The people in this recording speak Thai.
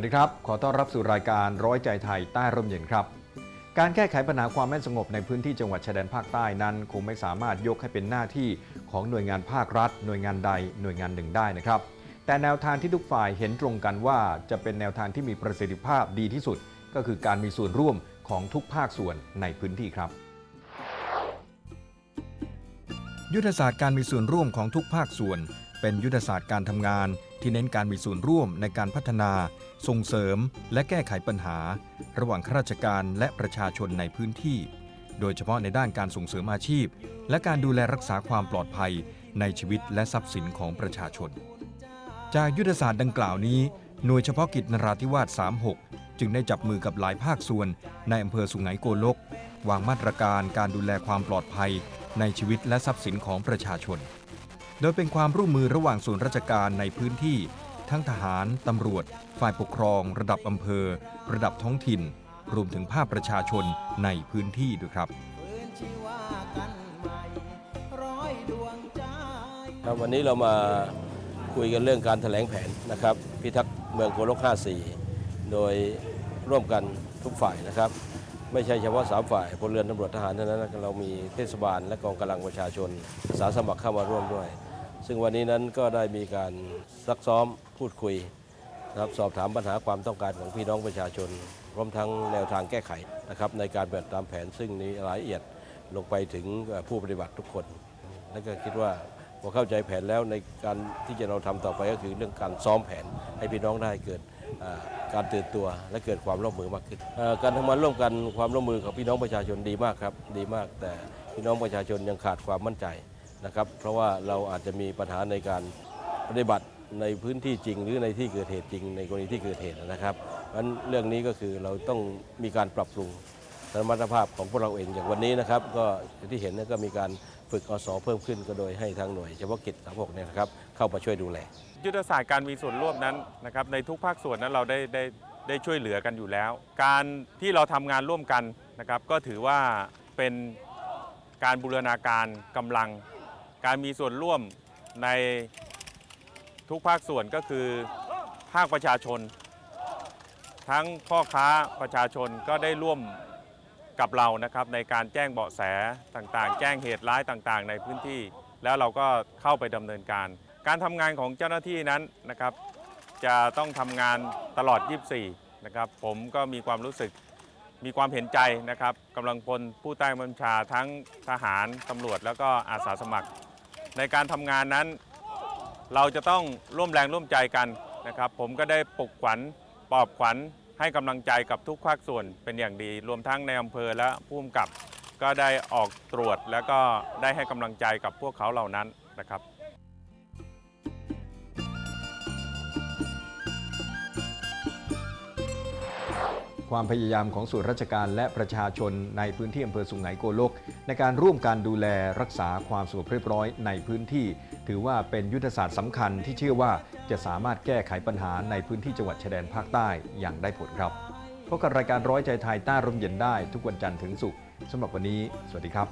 วัสดีครับ ขอต้อนรับสู่รายการร้อยใจไทยใต้ร่มเย็นครับ การแก้ไขปัญหาความไม่สงบในพื้นที่จังหวัดชายแดนภาคใต้นั้น คงไม่สามารถยกให้เป็นหน้าที่ของหน่วยงานภาครัฐ หน่วยงานใดหน่วยงานหนึ่งได้นะครับ แต่แนวทางที่ทุกฝ่ายเห็นตรงกันว่าจะเป็นแนวทางที่มีประสิทธิภาพดีที่สุด ก็คือการมีส่วนร่วมของทุกภาคส่วนในพื้นที่ครับยุทธศาสตร์การมีส่วนร่วมของทุกภาคส่วน เป็นยุทธศาสตร์การทำงาน ที่เน้นการมีส่วนร่วมในการพัฒนา ส่งเสริม และแก้ไขปัญหา ระหว่างข้าราชการและประชาชนในพื้นที่ โดยเฉพาะในด้านการส่งเสริมอาชีพ และการดูแลรักษาความปลอดภัยในชีวิตและทรัพย์สินของประชาชน จากยุทธศาสตร์ดังกล่าวนี้ หน่วยเฉพาะกิจนราธิวาส 36 จึงได้จับมือกับหลายภาคส่วนในอำเภอสุไหงโกลก วางมาตรการการดูแลความปลอดภัย ในชีวิตและทรัพย์สินของประชาชน โดยเป็นความร่วมมือระหว่างส่วนราชการในพื้นที่ ทั้งทหาร ตำรวจ ฝ่ายปกครอง ระดับอำเภอ ระดับท้องถิ่น รวมถึงภาคประชาชนในพื้นที่ด้วยครับวันใหม่ร้อยดวงใจครับวันนี้เรามาคุยกันเรื่องการแถลงแผนนะครับ พิทักษ์เมืองโกลก54 โดยร่วมกันทุกฝ่ายนะครับ ไม่ใช่เฉพาะสามฝ่ายพลเรือนตำรวจทหารเท่านั้นเรามีเทศบาลและกองกำลังประชาชนอาสาสมัครเข้ามาร่วมด้วย ซึ่งวันนี้นั้นก็ได้มีการซักซ้อมพูดคุยนะครับสอบถามปัญหาความต้องการของพี่น้องประชาชน พร้อมทั้งแนวทางแก้ไขนะครับในการปฏิบัติตามแผนซึ่งมีรายละเอียดลงไปถึงผู้ปฏิบัติทุกคน และก็คิดว่าพอเข้าใจแผนแล้วในการที่จะเราทำต่อไปก็คือเรื่องการซ้อมแผนให้พี่น้องได้เกิดการตื่นตัวและเกิดความร่วมมือมากขึ้น การทำงานร่วมกันความร่วมมือของพี่น้องประชาชนดีมากครับดีมาก แต่พี่น้องประชาชนยังขาดความมั่นใจ นะครับ เพราะว่าเราอาจจะมีปัญหาในการปฏิบัติในพื้นที่จริง หรือในที่เกิดเหตุจริง ในกรณีที่เกิดเหตุนะครับเพราะฉะนั้นเรื่องนี้ก็คือเราต้องมีการปรับปรุงสมรรถภาพของพวกเราเองอย่างวันนี้นะครับ ก็ที่เห็นเนก็มีการฝึกอสเพิ่มขึ้นก็โดยให้ทางหน่วยเฉพาะกิจ36เนี่ยนะครับเข้ามาช่วยดูแลยุทธศาสตร์การมีส่วนร่วมนั้นนะครับในทุกภาคส่วนนั้นเราได้ได้ได้ช่วยเหลือกันอยู่แล้ว การที่เราทำงานร่วมกันนะครับ ก็ถือว่าเป็นการบูรณาการกำลัง การมีส่วนร่วมในทุกภาคส่วนก็คือภาคประชาชน ทั้งพ่อค้าประชาชนก็ได้ร่วมกับเรานะครับในการแจ้งเบาะแสต่างๆ แจ้งเหตุร้ายต่างๆ ในพื้นที่ แล้วเราก็เข้าไปดำเนินการ การทำงานของเจ้าหน้าที่นั้นนะครับ จะต้องทำงานตลอด 24 นะครับ ผมก็มีความรู้สึกมีความเห็นใจนะครับกำลังพลผู้ใต้บัญชาทั้งทหารตำรวจแล้วก็อาสาสมัคร ในการทำงานนั้น เราจะต้องร่วมแรงร่วมใจกันนะครับ ผมก็ได้ปลุกขวัญปลอบขวัญให้กำลังใจกับทุกภาคส่วนเป็นอย่างดี รวมทั้งในอำเภอและผู้กำกับ ก็ได้ออกตรวจแล้วก็ได้ให้กำลังใจกับพวกเขาเหล่านั้นนะครับ ความพยายามของส่วนราชการและประชาชนในพื้นที่อำเภอสุไหงโกลก ในการร่วมการดูแลรักษาความสงบเรียบร้อยในพื้นที่ ถือว่าเป็นยุทธศาสตร์สำคัญที่เชื่อว่าจะสามารถแก้ไขปัญหาในพื้นที่จังหวัดชายแดนภาคใต้อย่างได้ผลครับพบกับรายการร้อยใจไทยต้ร่มเย็นได้ทุกวันจันทร์ถึงศุกร์สำหรับวันนี้ สวัสดีครับ